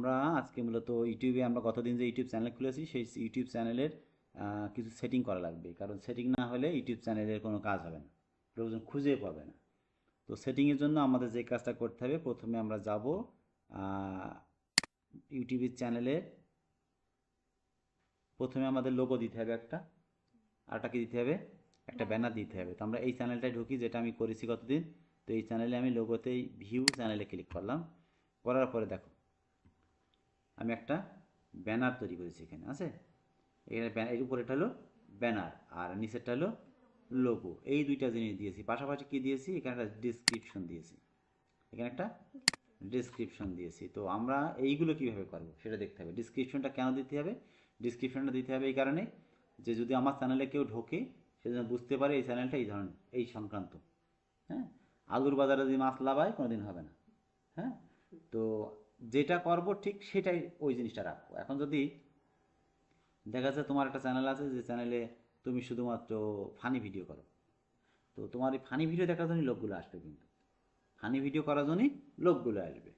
আমরা আজকে মূলত ইউটিউবে আমরা গতদিন যে ইউটিউব চ্যানেল খুলেছি সেই ইউটিউব চ্যানেলের কিছু সেটিং করা লাগবে। কারণ সেটিং না হলে ইউটিউব চ্যানেলের কোনো কাজ হবে না। লোকজন খুঁজে পাবে না। তো সেটিংয়ের জন্য আমাদের যে কাজটা করতে হবে প্রথমে আমরা যাব ইউটিউবের চ্যানেলের প্রথমে আমাদের লোগো দিতে হবে একটা আরটা কি দিতে হবে? একটা ব্যানার দিতে হবে। তো আমরা এই চ্যানেলটায় ঢুকি যেটা আমি করেছি কতদিন? তো এই চ্যানেলে আমি লোগোতেই ভিউ চ্যানেলে ক্লিক করলাম। করার পরে দেখো আমি একটা ব্যানার তৈরি করেছি এখানে, আছে? এখানে এর উপরে এটা হলো ব্যানার, আর নিচেরটা হলো লোগো। এই দুইটা জিনিস দিয়েছি। পাশাপাশি কি দিয়েছি? এখানে একটা ডিসক্রিপশন দিয়েছি। এখানে একটা ডিসক্রিপশন দিয়েছি। তো আমরা এইগুলো কীভাবে করব সেটা দেখতে হবে। ডিসক্রিপশনটা কেন দিতে হবে? ডিসক্রিপশনটা দিতে হবে এই কারণে যে যদি আমার চ্যানেলে কেউ ঢোকে, সে যেন বুঝতে পারে এই চ্যানেলটা এই ধরনের, এই সংক্রান্ত। হ্যাঁ? আলুর বাজারে যদি মাছ লাভায়, কোনোদিন হবে না। হ্যাঁ? তো যেটা করব ঠিক সেটাই ওই জিনিসটা রাখব। এখন যদি দেখা যাচ্ছে তোমার একটা চ্যানেল আছে, যে চ্যানেলে তুমি শুধুমাত্র ফানি ভিডিও করো। তো তোমার এই ফানি ভিডিও দেখার জন্যই লোকগুলো আসবে কিন্তু। ফানি ভিডিও করার জন্যই লোকগুলো আসবে।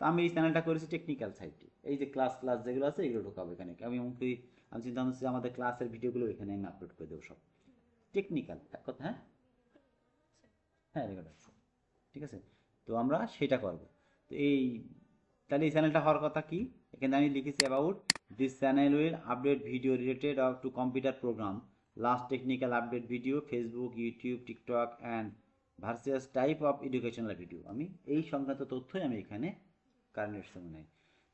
তো আমি এই চ্যানেলটা করেছি টেকনিক্যাল সাইডটি এই যে ক্লাস ক্লাস যেগুলো আছে, এগুলো ঢোকাবো এখানে। আমি এমনকি, আমি চিন্তা যে আমাদের ক্লাসের ভিডিওগুলো এখানে আমি আপলোড করে দেবো সব। টেকনিক্যাল এক কথা হ্যাঁ হ্যাঁ রেকর্ড ঠিক আছে? তো আমরা সেটা করব। তো এই তাহলে এই চ্যানেলটা হওয়ার কথা কি? এখানে আমি লিখেছি about this channel will update video related of to computer program last technical update video Facebook YouTube TikTok and various type of educational video আমি এই সংক্রান্ত তথ্যই আমি এখানে কারেন্ট সময়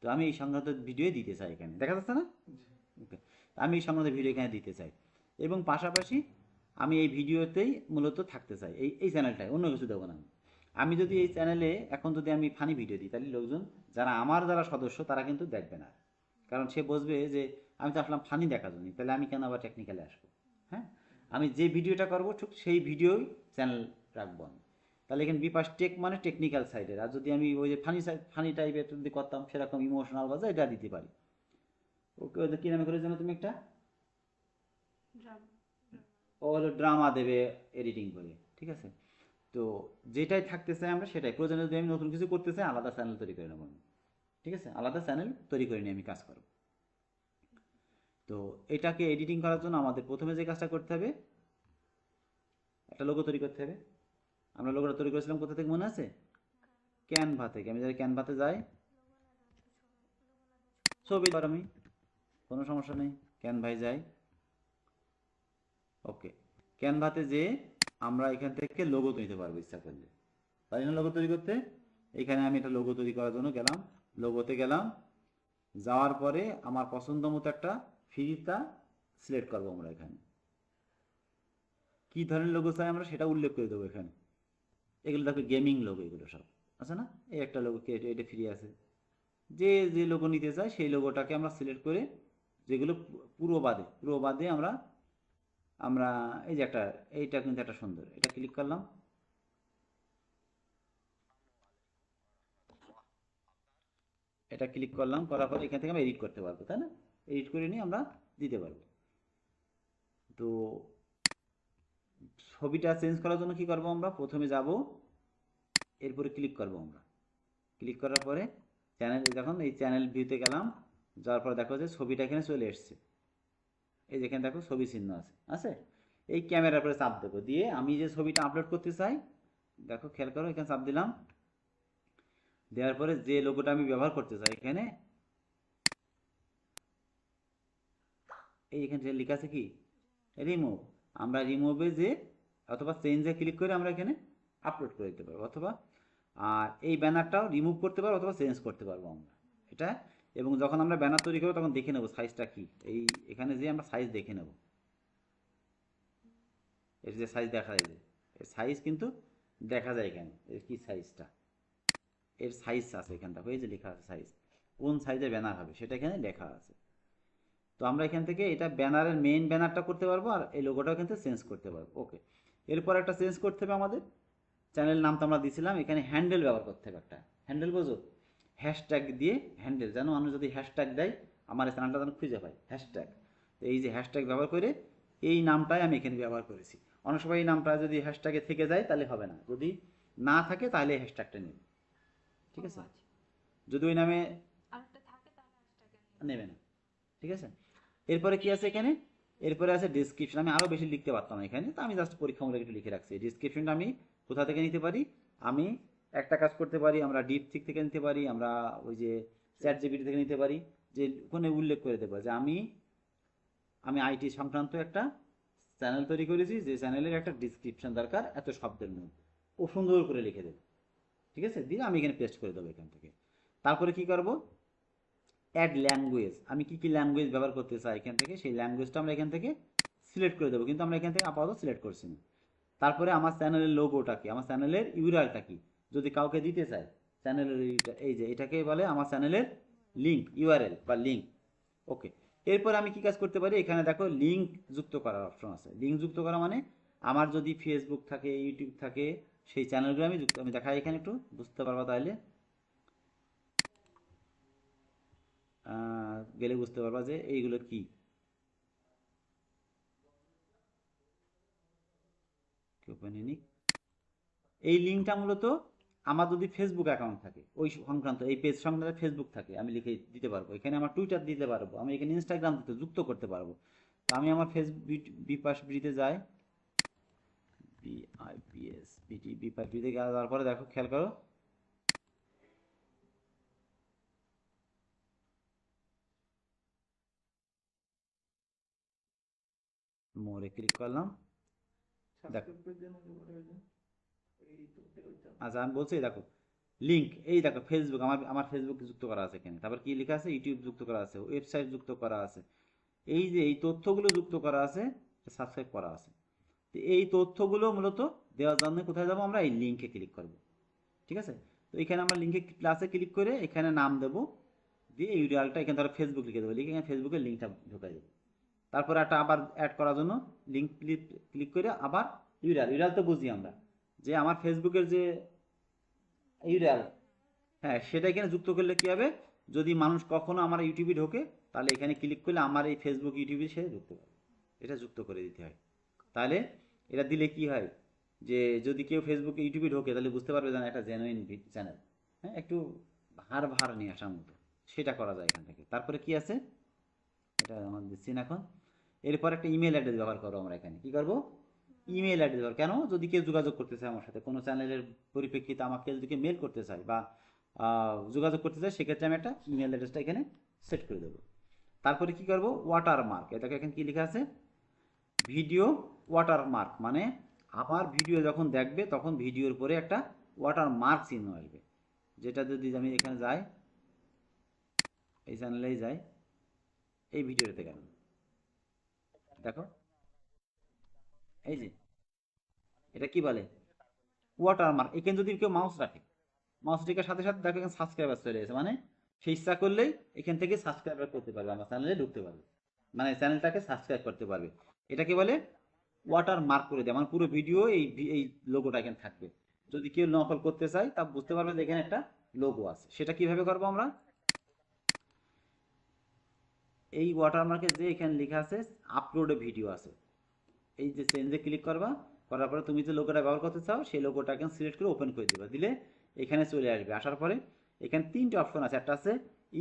তো আমি এই সংক্রান্ত ভিডিও দিতে চাই এখানে। দেখা যাচ্ছে না? ওকে আমি এই সংক্রান্ত ভিডিও এখানে দিতে চাই। এবং পাশাপাশি আমি এই ভিডিওতেই মূলত থাকতে চাই। এই এই চ্যানেলটায় অন্য কিছু দেবো না আমি। আমি যদি এই চ্যানেলে এখন যদি আমি ফানি ভিডিও দিই তাহলে লোকজন যারা আমার যারা সদস্য তারা কিন্তু দেখবে না। কারণ সে বুঝবে যে আমি তো আসলাম ফানি দেখার জন্য তাহলে আমি কেন আবার টেকনিক্যালে আসব? হ্যাঁ? আমি যে ভিডিওটা করব ঠিক সেই ভিডিওই চ্যানেল রাখব আমি। তাহলে এখানে বিপাস টেক মানে টেকনিক্যাল সাইডের আর যদি আমি ওই যে ফানি সাইড ফানি টাইপের যদি করতাম সেরকম ইমোশনাল বাজা এটা দিতে পারি। ওকে ওদের কী নামে করে জানো তুমি একটা? ও হলো ড্রামা দেবে এডিটিং করে ঠিক আছে? তো যেটাই থাকতে চাই আমরা সেটাই। প্রয়োজনে যদি আমি নতুন কিছু করতে চাই, আলাদা চ্যানেল তৈরি করে নেব আমি। ঠিক আছে? আলাদা চ্যানেল তৈরি করে নিয়ে আমি কাজ করব। তো এটাকে এডিটিং করার জন্য আমাদের প্রথমে যে কাজটা করতে হবে, একটা লোগো তৈরি করতে হবে। আমরা লোগোটা তৈরি করেছিলাম কোথা থেকে মনে আছে? ক্যানভা থেকে। আমি যদি ক্যানভাতে যাই, ছবি ধর আমি। কোনো সমস্যা নেই। ক্যানভায় যাই। ওকে ক্যানভাতে যে আমরা এখান থেকে লোগো নিতে পারব ইচ্ছা করলে। তাই না লোগো তৈরি করতে। এখানে আমি একটা লোগো তৈরি করার জন্য গেলাম। লোগোতে গেলাম। যাওয়ার পরে আমার পছন্দ মতো একটা ফিতা সিলেক্ট করব আমরা এখানে। কি ধরনের লোগো চাই আমরা সেটা উল্লেখ করে দেবো এখানে। এগুলো দেখো গেমিং লোগো এগুলো সব। আছে না? এই একটা লোগো এটা ফ্রি আছে। যে যে লোগো নিতে চায় সেই লোগোটাকে আমরা সিলেক্ট করে যেগুলো পুরো বাদে পুরো বাদে আমরা আমরা, এই যে একটা, এইটা কিন্তু একটা সুন্দর, এটা ক্লিক করলাম। এটা ক্লিক করলাম, করার পর এখান থেকে আমরা এডিট করতে পারব, তাই না? এডিট করে নিয়ে আমরা দিতে পারব। তো ছবিটা চেঞ্জ করার জন্য কি করব আমরা? প্রথমে যাব, এরপরে ক্লিক করব আমরা। ক্লিক করার পরে চ্যানেল যখন এই চ্যানেল ভিউতে গেলাম, যাওয়ার পর দেখো যে ছবিটা এখানে চলে এসছে। এই যেখানে দেখো ছবি চিহ্ন আছে আছে? এই ক্যামেরার পরে চাপ দেবো। দিয়ে আমি যে ছবিটা আপলোড করতে চাই, দেখো খেয়াল করো, এখানে চাপ দিলাম। দেওয়ার পরে যে লোগোটা আমি ব্যবহার করতে চাই এখানে, এই এখানে যে লেখা আছে কি? রিমুভ আমরা রিমুভে যে, অথবা চেঞ্জে ক্লিক করে আমরা এখানে আপলোড করে দিতে পারব, অথবা, আর এই ব্যানারটাও রিমুভ করতে পারব, অথবা চেঞ্জ করতে পারব আমরা। এটা এবং যখন আমরা ব্যানার তৈরি করব তখন দেখে নেব সাইজটা কি। এই এখানে যে আমরা সাইজ দেখে নেব। এর যে সাইজ দেখা যায় এর সাইজ কিন্তু দেখা যায় এখানে। এর কি সাইজটা এর সাইজ আছে এখানটা। এই যে লেখা আছে সাইজ কোন সাইজের ব্যানার হবে সেটা এখানে লেখা আছে। তো আমরা এখান থেকে এটা ব্যানারের মেইন ব্যানারটা করতে পারব আর এই লোগোটাও কিন্তু চেঞ্জ করতে পারব। ওকে এরপর একটা চেঞ্জ করতে হবে আমাদের। চ্যানেল নাম তো আমরা দিয়েছিলাম এখানে হ্যান্ডেল ব্যবহার করতে হবে একটা। হ্যান্ডেল বোঝো? হ্যাশট্যাগ দিয়ে হ্যান্ডেল যেন মানুষ যদি হ্যাশট্যাগ দেয় আমার এই চ্যানেলটা যেন খুঁজে পায় হ্যাশট্যাগ। তো এই যে হ্যাশট্যাগ ব্যবহার করে এই নামটাই আমি এখানে ব্যবহার করেছি। অনেক সময় এই নামটা যদি হ্যাশট্যাগে থেকে যায় তাহলে হবে না। যদি না থাকে তাহলে হ্যাশট্যাগটা নেবে। ঠিক আছে? যদি ওই নামে নেবে। না। ঠিক আছে? এরপরে কি আছে এখানে? এরপরে আছে ডিসক্রিপশন আমি আরও বেশি লিখতে পারতাম এখানে তো আমি জাস্ট পরীক্ষামূলক একটু লিখে রাখছি। ডিসক্রিপশনটা আমি কোথা থেকে নিতে পারি? আমি একটা কাজ করতে পারি, আমরা ডিপ থিক থেকে নিতে পারি, আমরা ওই যে চ্যাট জিবিটি থেকে নিতে পারি, যে ওখানে উল্লেখ করে দেবো যে আমি আমি আইটি সংক্রান্ত একটা চ্যানেল তৈরি করেছি, যে চ্যানেলের একটা ডিসক্রিপশন দরকার এত শব্দের মধ্যে। ও সুন্দর করে লিখে দেবে। ঠিক আছে? দিয়ে আমি এখানে পেস্ট করে দেবো এখান থেকে। তারপরে কি করব? অ্যাড ল্যাঙ্গুয়েজ আমি কি কি ল্যাঙ্গুয়েজ ব্যবহার করতে চাই এখান থেকে? সেই ল্যাঙ্গুয়েজটা আমরা এখান থেকে সিলেক্ট করে দেবো। কিন্তু আমরা এখান থেকে আপাতত সিলেক্ট করছি না। তারপরে আমার চ্যানেলের লোগোটা কি? আমার চ্যানেলের ইউরালটা কি? যদি কাউকে দিতে চাই চ্যানেলের এই যে এটাকে বলে আমার চ্যানেলের লিঙ্ক ইউআরএল বা লিঙ্ক ওকে এরপর আমি কি কাজ করতে পারি? এখানে দেখো লিঙ্ক যুক্ত করার অপশন আছে। লিঙ্ক যুক্ত করা মানে আমার যদি ফেসবুক থাকে ইউটিউব থাকে, সেই চ্যানেলগুলো আমি যুক্ত আমি দেখাই এখানে একটু, বুঝতে পারবা তাহলে গেলে বুঝতে পারবা যে এইগুলো কি। এই লিঙ্কটা মূলত আমার যদি ফেসবুক অ্যাকাউন্ট থাকে ওই সংক্রান্ত এই পেজ সংক্রান্ত ফেসবুক থাকে আমি লিখে দিতে পারব। এখানে আমার টুইটার দিতে পারব আমি এখানে ইনস্টাগ্রাম দিতে যুক্ত করতে পারব। তো আমি আমার ফেসবুক বিপাস বিতে যাই। বিআইপিএস বিটি বিপাস বিতে যাওয়ার পরে দেখো খেয়াল করো। মোরে ক্লিক করলাম। দেখো। আচ্ছা আমি বলছি দেখো লিঙ্ক এই দেখো ফেসবুক আমার আমার ফেসবুক যুক্ত করা আছে এখানে। তারপর কি লেখা আছে? ইউটিউব যুক্ত করা আছে ওয়েবসাইট যুক্ত করা আছে। এই যে, এই তথ্যগুলো যুক্ত করা আছে সাবস্ক্রাইব করা আছে। তো এই তথ্যগুলো মূলত দেওয়ার জন্য কোথায় যাব আমরা? এই লিঙ্কে ক্লিক করব। ঠিক আছে? তো এখানে আমরা লিঙ্কে ক্লাসে ক্লিক করে এখানে নাম দেবো, দিয়ে এই ইউরিয়ালটা এখানে ধরো ফেসবুক লিখে দেবো। লিখে এখানে ফেসবুকের লিঙ্কটা ঢুকাই দেবো। তারপর একটা আবার অ্যাড করার জন্য লিঙ্ক ক্লিক ক্লিক করে আবার ইউরিয়াল ইউরিয়াল তো বুঝি আমরা। যে আমার ফেসবুকের যে ইউরিয়াল হ্যাঁ সেটা এখানে যুক্ত করলে কী হবে? যদি মানুষ কখনো আমার ইউটিউবে ঢোকে তাহলে এখানে ক্লিক করলে আমার এই ফেসবুক ইউটিউবে সে যুক্ত পাবে এটা যুক্ত করে দিতে হয়। তাহলে এটা দিলে কি হয়? যে যদি কেউ ফেসবুকে ইউটিউবে ঢোকে তাহলে বুঝতে পারবে যেন একটা জেনুইন চ্যানেল হ্যাঁ একটু ভার ভার নিয়ে আসার মতো। সেটা করা যায় এখান থেকে। তারপরে কি আছে? এটা আমার দিচ্ছি না এখন। এরপর একটা ইমেল অ্যাড্রেস ব্যবহার করব আমরা এখানে। কি করব? ইমেল অ্যাড্রেস ব্যবহার কেন? যদি কেউ যোগাযোগ করতে চায় আমার সাথে, কোনো চ্যানেলের পরিপ্রেক্ষিতে আমাকে যদি মেল করতে চায় বা যোগাযোগ করতে চায়, সেক্ষেত্রে আমি একটা ইমেল অ্যাড্রেসটা এখানে সেট করে দেবো। তারপরে কি করব? ওয়াটার মার্ক এটাকে এখানে কি লেখা আছে? ভিডিও ওয়াটার মার্ক মানে আমার ভিডিও যখন দেখবে, তখন ভিডিওর পরে একটা ওয়াটার মার্ক চিহ্ন আসবে। যেটা যদি আমি এখানে যাই, এই চ্যানেলেই যাই, এই ভিডিওটাতে গেলাম দেখো? এই যে, এটা কি বলে? ওয়াটার মার্ক এখানে যদি কেউ মাউস রাখে মাউস রেখার সাথে সাথে দেখো এখানে সাবস্ক্রাইবার চলে এসেছে মানে সে ইচ্ছা করলেই এখান থেকে সাবস্ক্রাইবার করতে পারবে, আমার চ্যানেলে ঢুকতে পারবে মানে চ্যানেলটাকে সাবস্ক্রাইব করতে পারবে। এটাকে বলে ওয়াটার মার্ক করে দেয় মানে পুরো ভিডিও এই এই লোগোটা এখানে থাকবে। যদি কেউ নকল করতে চায়, তা বুঝতে পারবে যে এখানে একটা লোগো আছে। সেটা কীভাবে করব আমরা? এই ওয়াটারমার্কে যে এখানে লেখা আছে আপলোডে ভিডিও আছে। এই যে চেঞ্জে ক্লিক করবা, করার পরে তুমি যে লোগোটা ব্যবহার করতে চাও, সেই এখানে সিলেক্ট করে ওপেন করে দিবা। দিলে এখানে চলে আসবে। আসার পরে এখানে তিনটে অপশন আছে। একটা আছে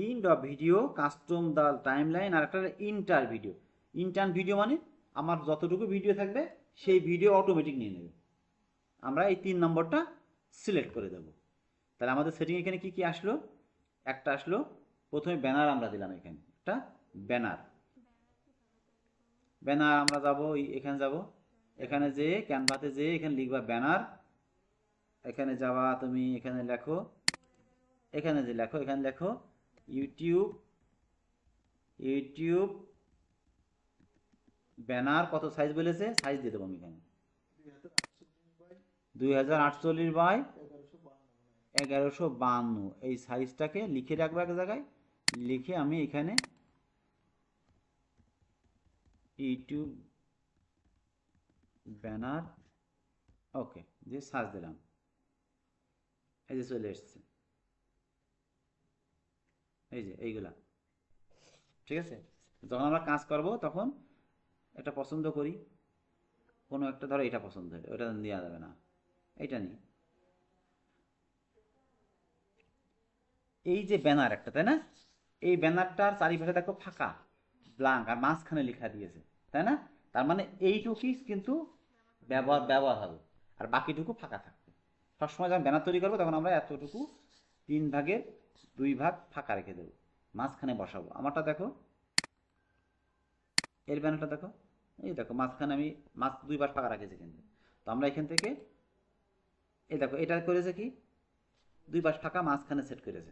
end of video custom the timeline আর একটা ইন্টার ভিডিও ইন্টার ভিডিও মানে আমার যতটুকু ভিডিও থাকবে, সেই ভিডিও অটোমেটিক নিয়ে নেবে। আমরা এই তিন নম্বরটা সিলেক্ট করে দেব। তাহলে আমাদের সেটিং এখানে কি কি আসলো? একটা আসলো, প্রথমে ব্যানার আমরা দিলাম এখানে। একটা ব্যানার ব্যানার আমরা যাব এখানে যাব। এখানে যে ক্যানভাতে যে এখানে লিখবা ব্যানার, এখানে যাওয়া তুমি এখানে লেখো, এখানে যে লেখো, এখানে লেখো, ইউটিউব ইউটিউব, ব্যানার কত সাইজ বলেছে? সাইজ দিয়ে দেবো আমি এখানে। দুই হাজার আটচল্লিশ বাই এগারোশো বান্ন এই সাইজটাকে লিখে রাখব এক জায়গায়। লিখে আমি এখানে ইউটিউব ব্যানার, ওকে দিয়ে সার্চ দিলাম, এই যে চলে এসছে। এই যে, এইগুলা। ঠিক আছে? যখন আমরা কাজ করব, তখন এটা পছন্দ করি। কোনো একটা, ধরো এটা পছন্দ হলো ওটা দেওয়া যাবে না। এইটা নিয়ে এই যে ব্যানার একটা, তাই না? এই ব্যানারটার চারিপাশে দেখো ফাঁকা। ব্লাঙ্ক আর মাঝখানে লেখা দিয়েছে, তাই না? তার মানে এইটুকুই কিন্তু ব্যবহার ব্যবহার হবে। আর বাকিটুকু ফাঁকা থাকবে। সবসময় যখন ব্যানার তৈরি করব, তখন আমরা এতটুকু তিন ভাগের দুই ভাগ ফাঁকা রেখে দেবো। মাঝখানে বসাবো। আমারটা দেখো। এর ব্যানারটা দেখো। এই দেখো, মাঝখানে আমি মাছ দুই ভাগ ফাঁকা রাখেছি কিন্তু। তো আমরা এখান থেকে, এই দেখো, এটা করেছে কি? দুই পাশ ফাঁকা মাঝখানে সেট করেছে।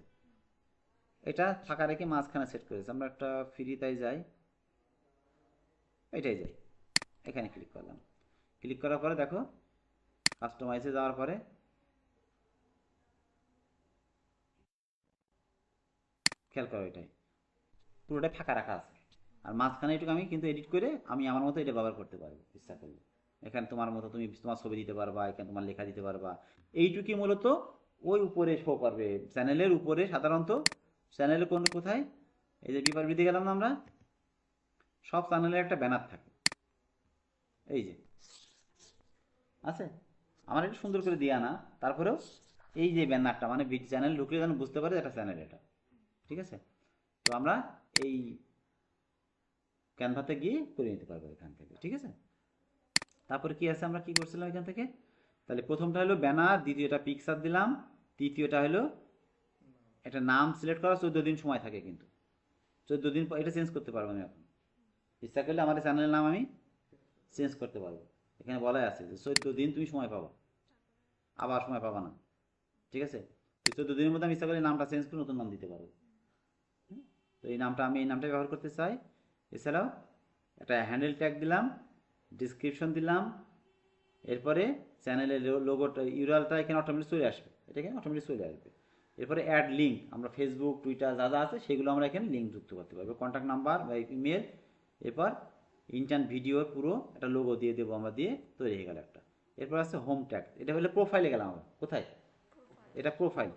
এটা ফাঁকা রেখে মাঝখানে সেট করেছে। আমরা একটা ফ্রিতাই যাই। এটাই যাই। এখানে ক্লিক করলাম। ক্লিক করার পরে দেখো কাস্টমাইজে যাওয়ার পরে খেয়াল করো এটাই। পুরোটাই ফাঁকা রাখা আছে। আর মাঝখানে এটুকু আমি কিন্তু এডিট করে আমি আমার মতো এটা ব্যবহার করতে পারব ইচ্ছা করলে এখানে তোমার মতো তুমি তোমার ছবি দিতে পারবা, এখানে তোমার লেখা দিতে পারবা। এইটুকি মূলত ওই উপরে শো করবে। চ্যানেলের উপরে সাধারণত চ্যানেলে কোন কোথায়? এই যে বিপার বিধি গেলাম না আমরা? সব চ্যানেলের একটা ব্যানার থাকে। এই যে। আছে? আমার একটু সুন্দর করে দিয়ে আনা। তারপরেও এই যে ব্যানারটা মানে চ্যানেল ঢুকলে যেন বুঝতে পারে এটা চ্যানেল এটা। ঠিক আছে? তো আমরা এই ক্যানভাতে গিয়ে করে নিতে পারব এখান থেকে। ঠিক আছে? তারপরে কি আছে আমরা কি করছিলাম এখান থেকে? তাহলে প্রথমটা হলো ব্যানার দ্বিতীয়টা পিকচার দিলাম, তৃতীয়টা হলো একটা নাম সিলেক্ট করা চোদ্দ দিন সময় থাকে কিন্তু। চোদ্দ দিন এটা চেঞ্জ করতে পারব আমি এখন। ইচ্ছা করলে আমার চ্যানেলের নাম আমি চেঞ্জ করতে পারব। এখানে বলাই আছে যে চোদ্দ দিন তুমি সময় পাবা। আবার সময় পাবা না। ঠিক আছে? চোদ্দ দিনের মধ্যে আমি ইচ্ছা করলে নামটা চেঞ্জ করে নতুন নাম দিতে পারব। তো এই নামটা আমি, এই নামটা ব্যবহার করতে চাই। এছাড়াও একটা হ্যান্ডেল ট্যাগ দিলাম ডিসক্রিপশন দিলাম, এরপরে চ্যানেলের লোগোটা ইউরালটা এখানে অটোমেটিক চলে আসবে। এটা এখানে অটোমেটিক চলে আসবে। এরপরে অ্যাড লিঙ্ক আমরা ফেসবুক টুইটার যা যা আছে, সেগুলো আমরা এখানে লিঙ্ক যুক্ত করতে পারব। কন্ট্যাক্ট নাম্বার বা ইমেল এরপর ইন্টার্ন ভিডিও পুরো একটা লোগো দিয়ে দেবো আমরা দিয়ে তৈরি হয়ে গেল একটা। এরপর আছে হোম ট্যাগ এটা হলে প্রোফাইলে গেলাম আমরা কোথায়? এটা প্রোফাইল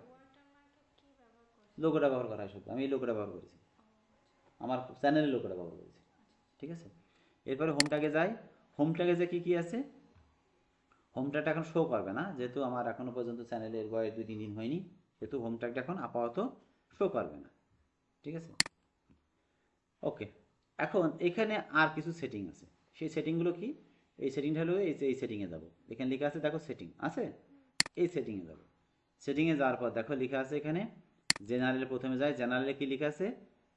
লোগোটা ব্যবহার করা হয় শুধু আমি এই লোগোটা ব্যবহার করেছি। আমার চ্যানেলের লোগোটা ব্যবহার করেছি ঠিক আছে? এরপরে হোম ট্যাগে যাই হোম ট্যাগে যে কী কী আছে? হোম ট্যাগটা এখন শো করবে না যেহেতু আমার এখনও পর্যন্ত চ্যানেলের বয়স দুই তিন দিন হয়নি সেহেতু হোম ট্যাগটা এখন আপাতত শো করবে না ঠিক আছে? ওকে এখন এখানে আর কিছু সেটিং আছে। সেই সেটিংগুলো কি? এই সেটিংটা হলো এই এই সেটিংয়ে যাব। এখানে লেখা আছে, দেখো সেটিং আছে? এই সেটিংয়ে যাব। সেটিংয়ে যাওয়ার পর দেখো লেখা আছে এখানে জেনারেলে প্রথমে যায়। জেনারেলে কি লেখা আছে?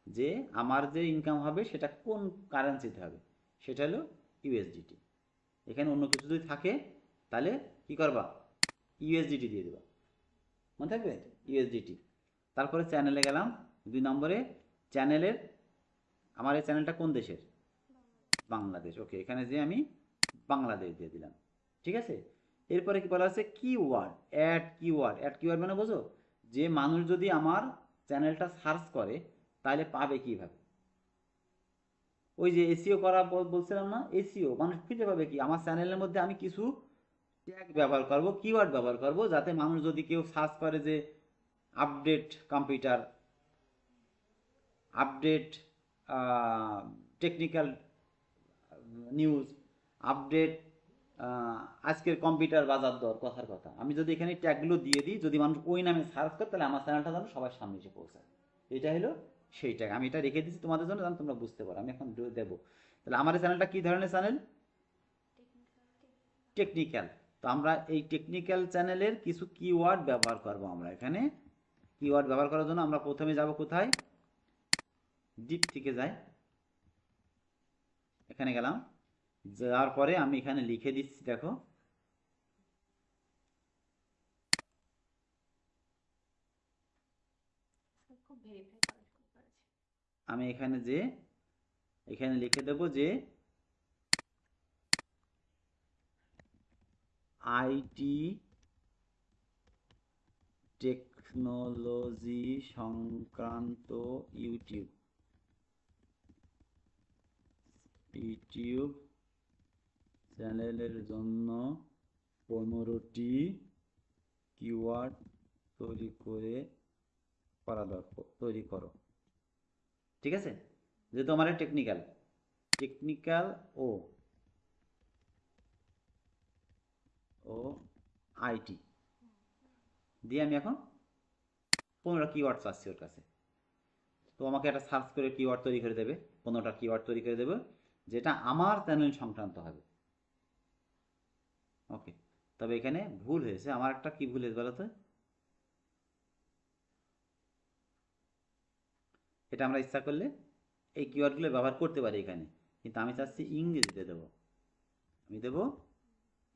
যে আমার যে ইনকাম হবে, সেটা কোন কারেন্সিতে হবে? সেটা হলো ইউএসডিটি এখানে অন্য কিছু যদি থাকে, তাহলে কি করবা? ইউএসডিটি দিয়ে দেবা। মনে থাকবে? ইউএসডিটি তারপরে চ্যানেলে গেলাম। দুই নম্বরে চ্যানেলের আমার এই চ্যানেলটা কোন দেশের? বাংলাদেশ। ওকে এখানে যে আমি বাংলাদেশ দিয়ে দিলাম। ঠিক আছে? এরপরে কি বলা আছে? Keyword add keyword add keyword মানে বোঝো যে মানুষ যদি আমার চ্যানেলটা সার্চ করে, তাহলে পাবে কীভাবে? ওই যে এসিও করা বল- বলছিলাম না? এসিও মানুষ খুঁজে পাবে কি? আমার চ্যানেলের মধ্যে আমি কিছু ট্যাগ ব্যবহার করব কিওয়ার্ড ব্যবহার করব, যাতে মানুষ যদি কেউ সার্চ করে যে update computer update technical news update আজকের কম্পিউটার বাজার দর কথার কথা। আমি যদি এখানে ট্যাগগুলো দিয়ে দিই, যদি মানুষ ওই নামে সার্চ করে, তাহলে আমার চ্যানেলটা যেন সবার সামনে এসে পৌঁছায় এটা হলো সেই ট্যাগ আমি এটা রেখে দিচ্ছি তোমাদের জন্য, যেন তোমরা বুঝতে পারো। আমি এখন দেবো। তাহলে আমার চ্যানেলটা কী ধরনের চ্যানেল টেকনিক্যাল তো আমরা এই টেকনিক্যাল চ্যানেলের কিছু কিওয়ার্ড ব্যবহার করব আমরা এখানে। কিওয়ার্ড ব্যবহার করার জন্য আমরা প্রথমে যাব কোথায়? ডিপ থেকে যাই এখানে গেলাম। যাওয়ার পরে আমি এখানে লিখে দিচ্ছি দেখো। আমি এখানে যে এখানে লিখে দেব যে আইটি টেকনোলজি সংক্রান্ত ইউটিউব। ইউটিউব চ্যানেলের জন্য পনেরোটি কিওয়ার্ড তৈরি করে করা দরকার তৈরি করো। ঠিক আছে? যেহেতু আমার টেকনিক্যাল টেকনিক্যাল ও ও আইটি দিয়ে আমি এখন পনেরো কিওয়ার্ড চাচ্ছি ওর কাছে। তো আমাকে একটা সার্চ করে কিওয়ার্ড তৈরি করে দেবে, পনেরোটা কিওয়ার্ড তৈরি করে দেবে। যেটা আমার চ্যানেল সংক্রান্ত হবে। ওকে তবে এখানে ভুল হয়েছে। আমার একটা কি ভুল হয়েছে বলো তো এটা আমরা ইচ্ছা করলে এই কিওয়ার্ডগুলো ব্যবহার করতে পারি এখানে। কিন্তু আমি চাচ্ছি ইংরেজিতে দেবো। আমি দেব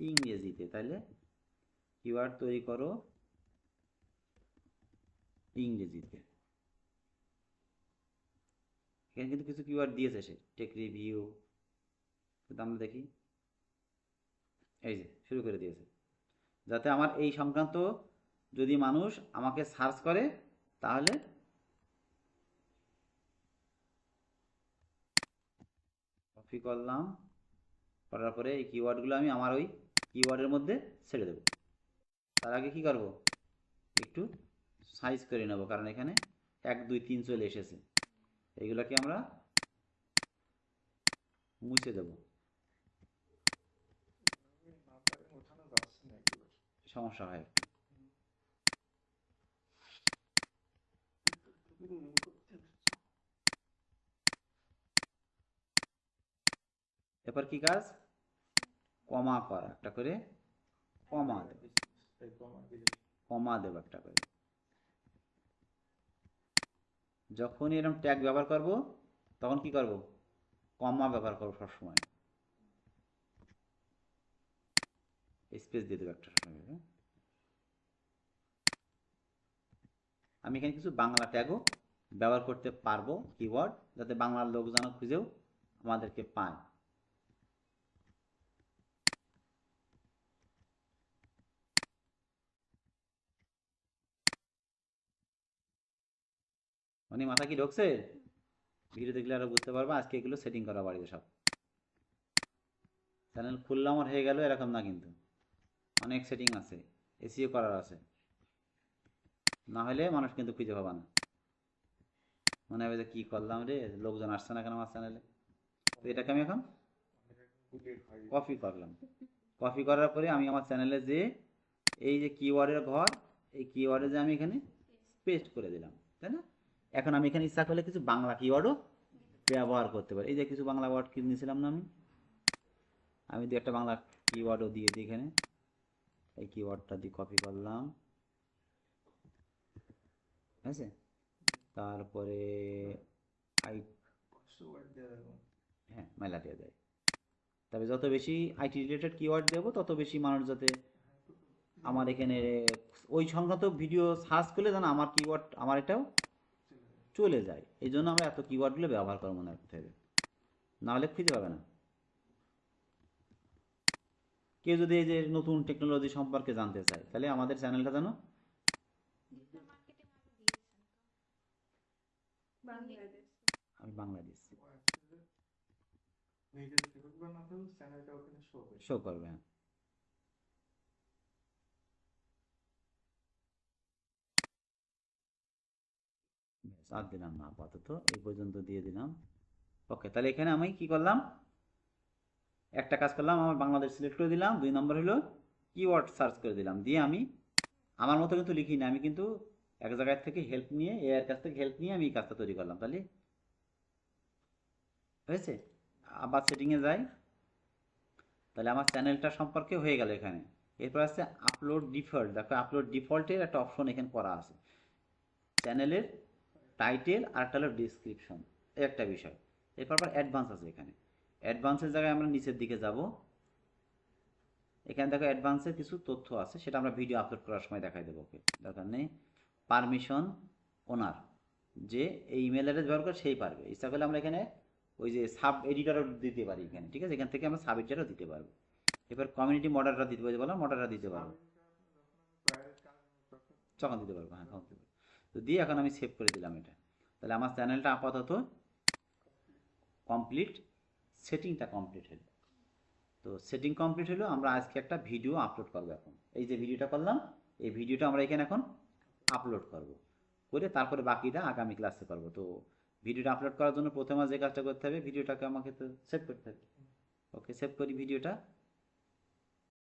ইংরেজিতে। তাহলে কিওয়ার্ড তৈরি করো ইংরেজিতে। এখানে কিন্তু কিছু কিওয়ার্ড দিয়েছে সে টেক রিভিউ কিন্তু আমরা দেখি, এই যে, শুরু করে দিয়েছে। যাতে আমার এই সংক্রান্ত যদি মানুষ আমাকে সার্চ করে, তাহলে কপি করলাম, করার পরে এই কিওয়ার্ডগুলো আমি আমার ওই কিওয়ার্ডের মধ্যে ছেড়ে দেবো। তার আগে কি করব? একটু সাইজ করে নেব, কারণ এখানে এক, দুই, তিন চলে এসেছে। এইগুলোকে আমরা মুছে দেব। সমস্যা হয়। এরপর কি কাজ? কমা করা, একটা করে কমা দেব। কমা দেব একটা করে। যখনই এরকম ট্যাগ ব্যবহার করব, তখন কি করব? কমা ব্যবহার করব সবসময়। স্পেস দিয়ে দেবো একটা সবসময় হ্যাঁ? আমি এখানে কিছু বাংলা ট্যাগও ব্যবহার করতে পারব কিওয়ার্ড যাতে বাংলার লোক যেন খুঁজেও আমাদেরকে পায়। মানে মাথা কি ঢুকছে? ভিডিও দেখলে আরও বুঝতে পারব, আজকে এগুলো সেটিং করা বাড়িতে সব। চ্যানেল খুললে আমার হয়ে গেল, এরকম না কিন্তু। অনেক সেটিং আছে এসিও করার আছে। না হলে মানুষ কিন্তু খুঁজে পাবা না। মনে হবে যে কী করলাম রে, লোকজন আসছে না কেন আমার চ্যানেলে তো এটাকে আমি এখন কপি করলাম। কপি করার পরে আমি আমার চ্যানেলে যে, এই যে কিওয়ার্ডের ঘর, এই কিওয়ার্ডে যে আমি এখানে পেস্ট করে দিলাম, তাই না? এখন আমি এখানে ইচ্ছা করলে কিছু বাংলা কিওয়ার্ডও ব্যবহার করতে পারি। এই যে কিছু বাংলা ওয়ার্ড কিনেছিলাম না আমি? আমি দু একটা বাংলা কিওয়ার্ডও দিয়ে দিই এখানে। এই কিওয়ার্ডটা দিয়ে কপি করলাম। আছে তারপরে আই দেওয়া হ্যাঁ মেলা দিয়ে। দেয় তবে যত বেশি আইটি রিলেটেড কিওয়ার্ড দেবো, তত বেশি মানুষ যাতে আমার এখানে ওই সংক্রান্ত ভিডিও সার্চ করলে যেন আমার কিওয়ার্ড আমার এটাও চলে যায়। এই জন্য আমরা এত কিওয়ার্ডগুলো ব্যবহার করব রাখতে হবে নাহলে খুঁজে পাবে না। কেউ যদি এই যে নতুন টেকনোলজি সম্পর্কে জানতে চায় তাহলে আমাদের চ্যানেলটা দিয়েছেন তো বাংলাদেশ আমি বাংলা দিচ্ছি ও আচ্ছা যে নিজের ফেসবুক বানাতেও চ্যানেলটা ওখানে শো করে শো করবে হ্যাঁ ব্যাস, আর দিলাম না, আপাতত এই পর্যন্ত দিয়ে দিলাম। ওকে তাহলে এখানে আমি কি করলাম? একটা কাজ করলাম, আমার বাংলাদেশ সিলেক্ট করে দিলাম, দুই নম্বর হলো কিওয়ার্ড সার্চ করে দিলাম। দিয়ে আমি, আমার মতো কিন্তু লিখি না আমি কিন্তু এক জায়গায় থেকে হেল্প নিয়ে এর কাছ থেকে হেল্প নিয়ে আমি এই কাজটা তৈরি করলাম। তাহলে হয়েছে? আবার সেটিংয়ে যাই। তাহলে আমার চ্যানেলটা সম্পর্কে হয়ে গেল এখানে। এরপর আছে আপলোড ডিফল্ট দেখো আপলোড ডিফল্টের একটা অপশন এখানে করা আছে। চ্যানেলের টাইটেল আর একটা হলো ডিসক্রিপশন এই একটা বিষয়। এরপর আবার অ্যাডভান্স আছে এখানে। অ্যাডভান্সের জায়গায় আমরা নিচের দিকে যাব। এখানে দেখো অ্যাডভান্সের কিছু তথ্য আছে সেটা আমরা ভিডিও আপলোড করার সময় দেখাই দেবো ওকে দরকার নেই। পারমিশন ওনার যে এই ইমেল অ্যাড্রেস ব্যবহার করে সেই পারবে। ইচ্ছা করলে আমরা এখানে ওই যে সাব এডিটরও দিতে পারি এখানে ঠিক আছে? এখান থেকে আমরা সাব এডিটরও দিতে পারব। এবার কমিউনিটি মডাররা দিতে পারি বললাম মডাররা দিতে পারব। তখন দিতে পারব হ্যাঁ তখন পারব। তো দিয়ে এখন আমি সেভ করে দিলাম এটা। তাহলে আমার চ্যানেলটা আপাতত কমপ্লিট সেটিংটা কমপ্লিট হলো। তো সেটিং কমপ্লিট হলো, আমরা আজকে একটা ভিডিও আপলোড করব এখন। এই যে ভিডিওটা করলাম, এই ভিডিওটা আমরা এখানে এখন আপলোড করব। করে তারপরে বাকিটা আগামী ক্লাসে করব। তো ভিডিওটা আপলোড করার জন্য প্রথমে যে কাজটা করতে হবে ভিডিওটাকে আমাকে তো সেভ করতে হবে। ওকে সেভ করি ভিডিওটা